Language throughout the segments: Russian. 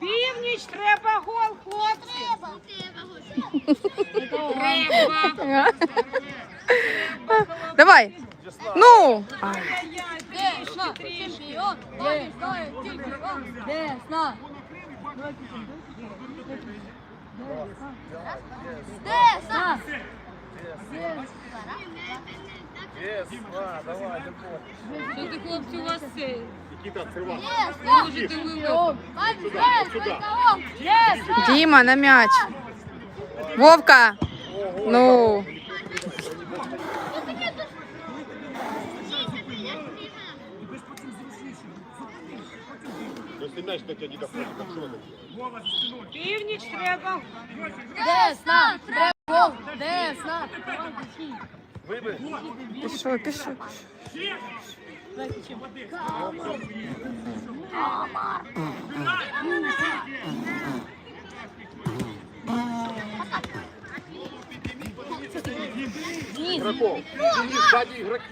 Північ, треба гол, хлопці. Треба. Треба. Давай. Ну. А, Десна. Чемпіон. Десна. Чемпіон. Десна. Десна. Що ти, хлопці, у вас це? Десна. Можете ви Десна. Діма на м'яч. Вовка. Ну. Если мяч до тебя не доходит, так что это? Північ, треба. Десна. Треба гол. Десна. Пішов, пішов. Игроков. Сзади игроки.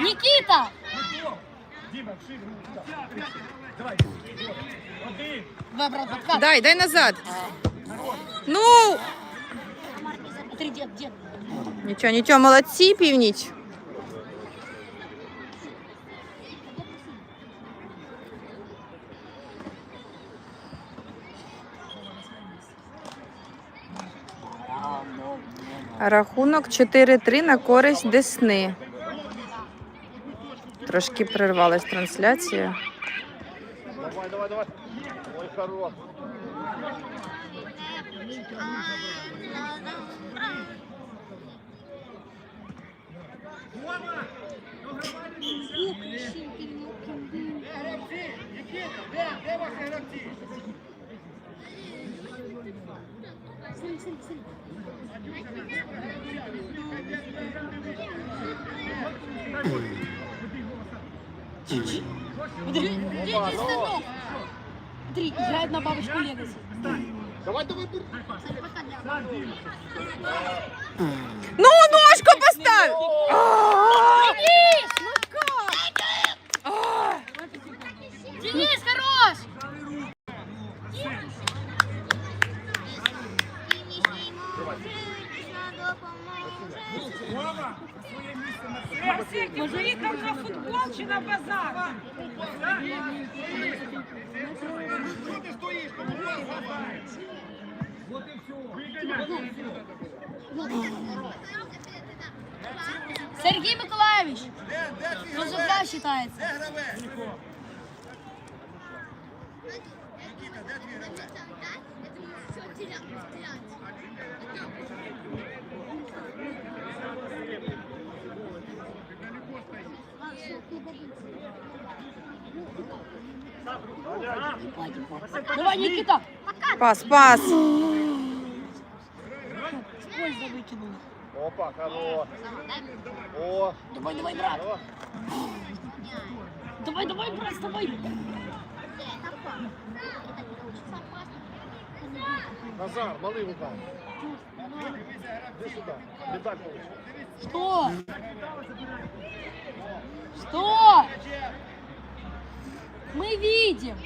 Никита. Дай, дай назад. Ну. Смотри, дед, дед. Нічого, Рахунок 4-3 на користь Десни. Трошки прервалась трансляція. Давай, давай, давай. Ой, хорош. Смотри, Смотри, играет на бабочку Легаси. Давай, давай, Ну, ножку поставь! А! Денис, хорош! Василь, ти приїхав на на базар? Сергей Николаевич! Музыка считается. Давай, Никита! Пас, пас. Польза выкинул. Опа, хорош. О, Давай, давай, брат! Давай, давай, брат, давай! Назар, малый удар. Иди сюда. Медаль получишь. Что? Что? Мы видим.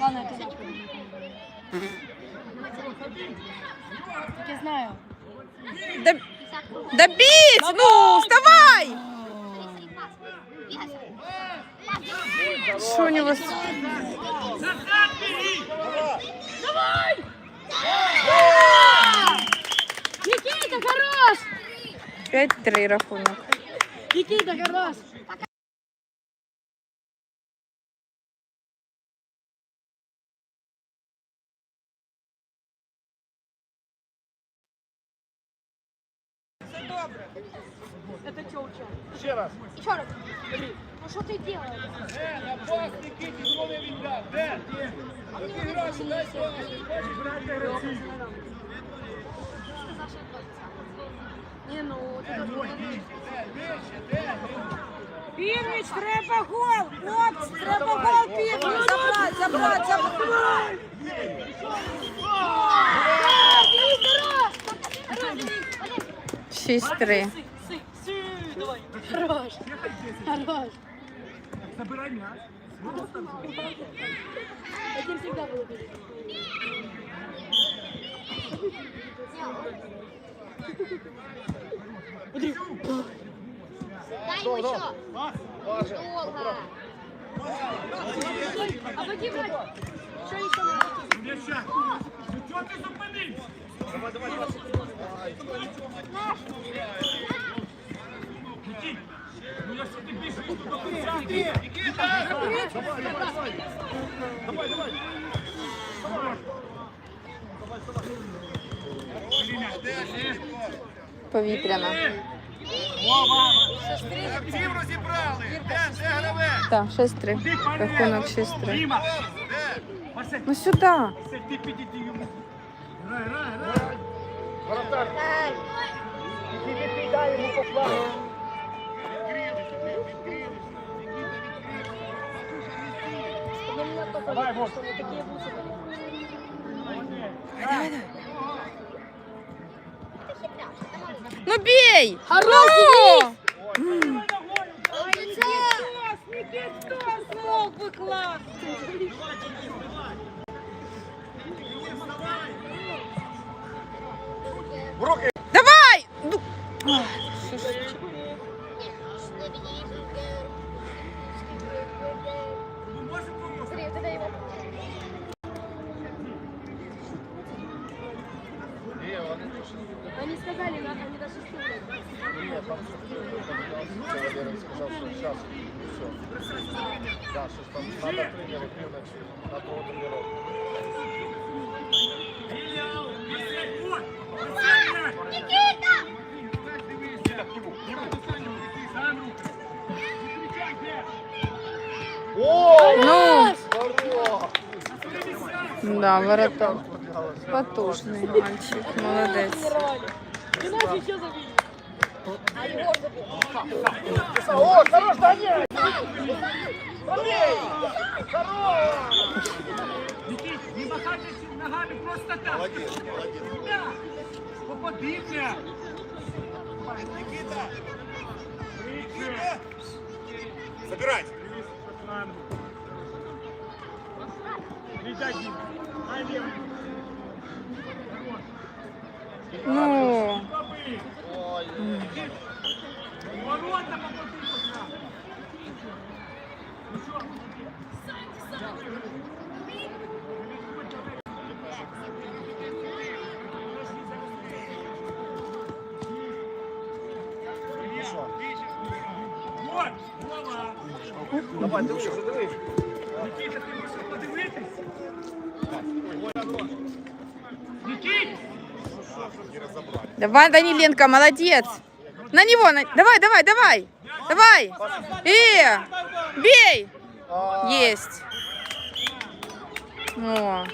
Ладно, это... Так я знаю. Да, да бить! Ну, вставай! Что у него? с- Никита, хорош! 5-3 рахунок. Никита, хорош! Це чого вчора? Ще раз. Еще раз. Ну что ты делаешь? Не, ну, вот это вот. Північ, треба гол, хлопці, треба гол, північ, забрати, забрати, забрати. Денис, хорош! Хорош, Забирай мяч. Тебе всегда буду говорить. Дай ему еще. Паша, Долго. Обойди, брать. Что еще надо? М'яча. Ну чого ти зупинився? давай, давай, давай. Нікіт, Давай, давай. Повітряна. Всім розібрали. Де, де гравець? Так, 6-3. Рахунок 6-3. Діма. Марсель, Ну сюди. Марсель, ти підійди йому. Грай, грай, грай. Воротар. Тільки ти дай йому по Давай, вот. Ну бей! Хорош, Ну! Клас, Нікітос мог би клас. В руки. Давай! Ну, Они сказали, надо, они даже сказали. Ні, там тренер сказав, що зараз все. Да, що там треба тренера півночі на того тренировку. Никита! О! Ну, Здорово! да, вороток. Потужний мальчик, молодець. Забили. О, хорош, Даня! Не махати ногами просто так. Молодець, молодець. Да. Попадите. Никита! Никита! Забирать! Передай, Дима. Давай, дивись, дивись. Нікіта, ти можеш подивитись? Нікіт! давай, Даниленко, молодец. На него, на- давай, давай, давай. Давай. Э, бей. А, Есть. О,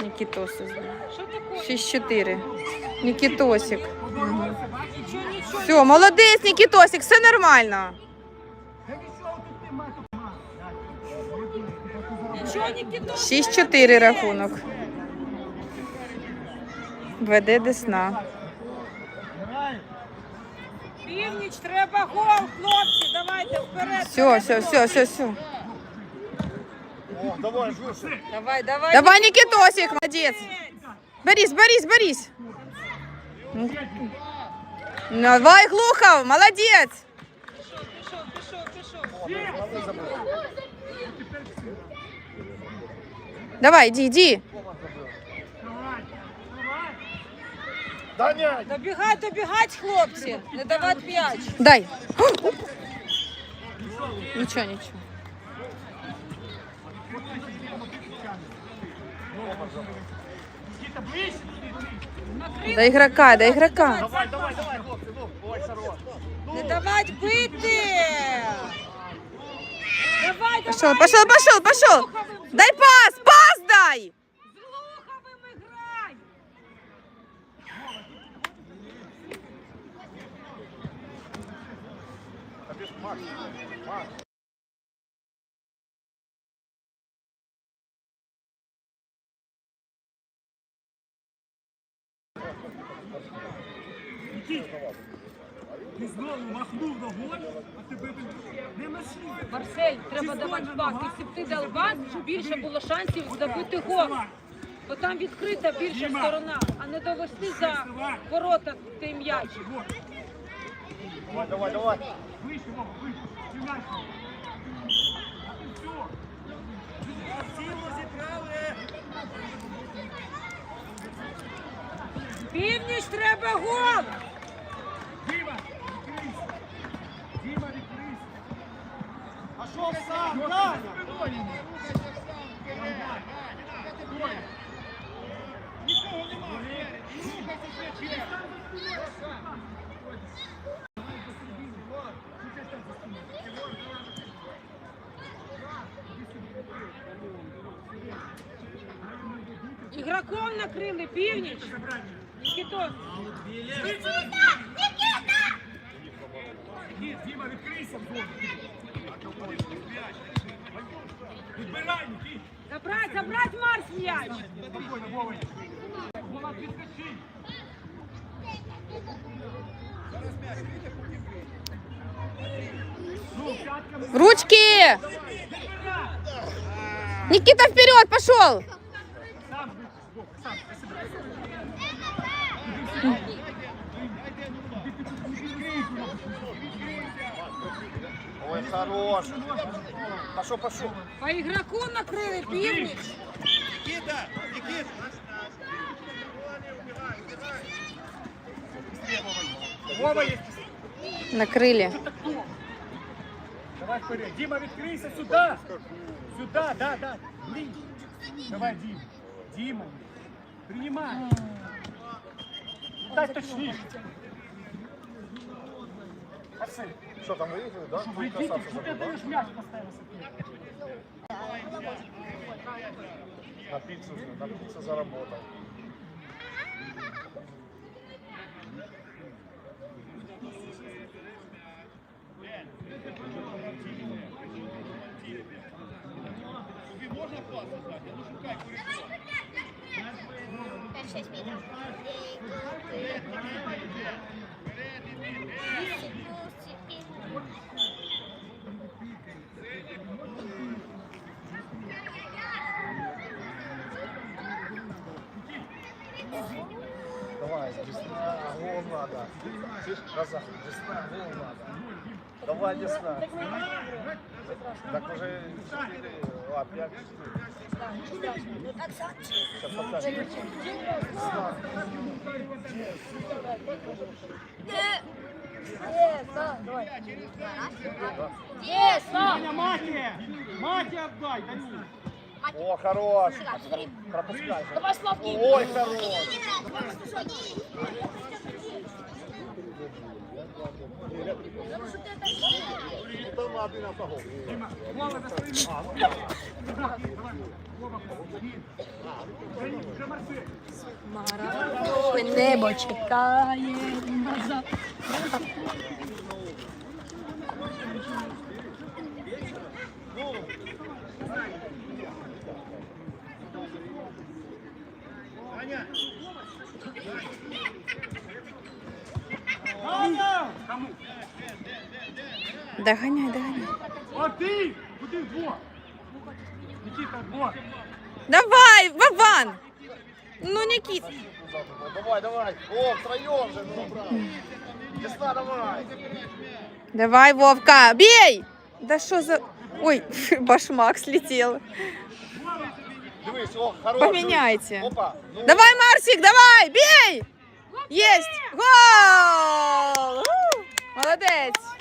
Никитос. Що таке? 6-4. Никитосик. Нічого, нічого. Все, молодець, Никитосик, все нормально. 6-4 рахунок. Веде Десна. Північ, треба гол, хлопці, давайте вперед. Все, все, все, все, все. Давай. Давай, давай. Давай, Никитосик, молодец. Борис, Борис, Борис. Ну, Давай, Глухов, молодец. Пішов, пішов, пішов. Давай, иди, иди. Даня! Добігать, добігать, хлопці. Не давати м'яч. Дай. Ничего, ничего. Нікіта, ближче туди, ти. До игрока, до игрока. Давай, давай, давай, хлопці, ну, ой, хорош. Не давать бити. Давай, Пошел, давай. пошел, пошел, пошел. Дай пас, пас дай. З Глуховим грай. А ти. Ти знову махнув ногою, а тебе не нашли. Марсель, треба давати пак. Якщо б ти дав пас, більше було шансів забити гол. Бо там відкрита більша сторона, а не довести за ворота той м'яч. Давай, давай, давай. Вище, Вова, вище. Все. Красиво зібрали. Північ треба гол! Ігроком накрили північ. Нікітос. Ні, Діма, відкрийся в зону. Відбирай, Нікіт. Забрать, забрать Марс м'яч. Ручки! Никита, вперед, пошел! Ой, хорош. Пошел, пошел. По ігроку накрили північ. Вова є. Накрыли. Давай вперед. Дима, відкрийся сюди. Сюди, да, да. Блін. Давай, Дім. Діма. Принимай. Дай точніше. Арсен, Что там выиграли, да? Видите, красавцы что ты забыл, да? даешь мяч поставил соперник? На пиццу, на пиццу заработал. Шесть метров. Давай, Десна, гол надо. Слышь, Казах, Десна, гол надо. Давай, Десна. Так уже 4, а, 5, 4. Сейчас покажем. Маня, мати! Мати отдай, да не. О, хорош. Пропускай. Давай, Славки. Ой, хорош. Автогол Вова, на свои места. Давай, Вова, Ні. Вже ні, вже Марсель. Небо чекає Догоняй, догоняй. А вдвох. Давай, Вован! Ну, Никит. Давай, давай. О, втроем же забрал. Десна, давай. Давай, Вовка, бей! Да что за... Ой, башмак слетел. Дивись, о, хорош. Поменяйте. Опа. Ну, Давай, Марсик, давай, бей! Есть! Гол! У! Молодець.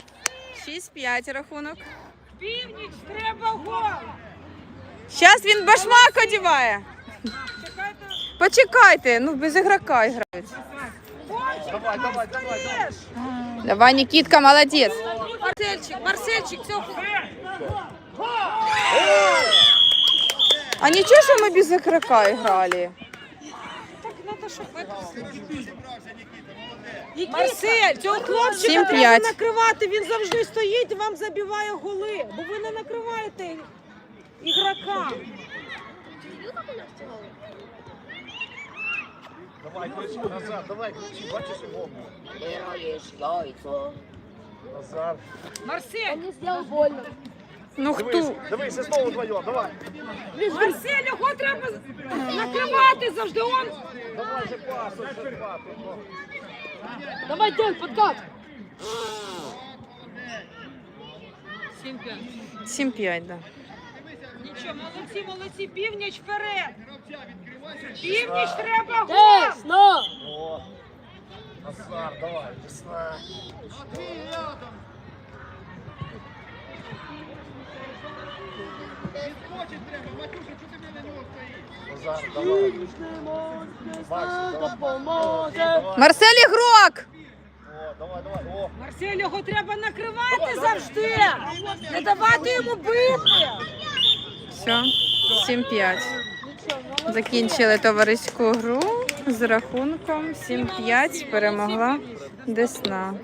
6-5 рахунок. Північ треба гол. Зараз він башмак одіває. Чекайте. Почекайте, ну без ігрока грають. Давай, давай, давай, давай. Давай, Никитка, молодець. Марсельчик, Марсельчик, цього. А нічого, що ми без ігрока грали? Так треба, щоб Марсель, цього хлопчика треба накривати. Він завжди стоїть і вам забиває голи, бо ви не накриваєте ігрока. Давай, кричи, назад, давай, кричи, бачиш його? Назад. Марсель, Не зробив больно. Ну хто? дивись, і знову вдвоєм, давай. Марсель, його треба накривати завжди. Он Давай же пас. Давай, Ден, подкат. 7-5. 7-5, да. Нічого, молодці, молодці, північ вперед. Північ треба гол. Тесно. Назар, давай, весна. Максим, давай. Допоможе. Марсель ігрок! Давай, давай, о. Марсель, його треба накривати завжди. Не давати йому бити. Все, 7-5. Закінчили товариську гру з рахунком 7-5 перемогла Десна.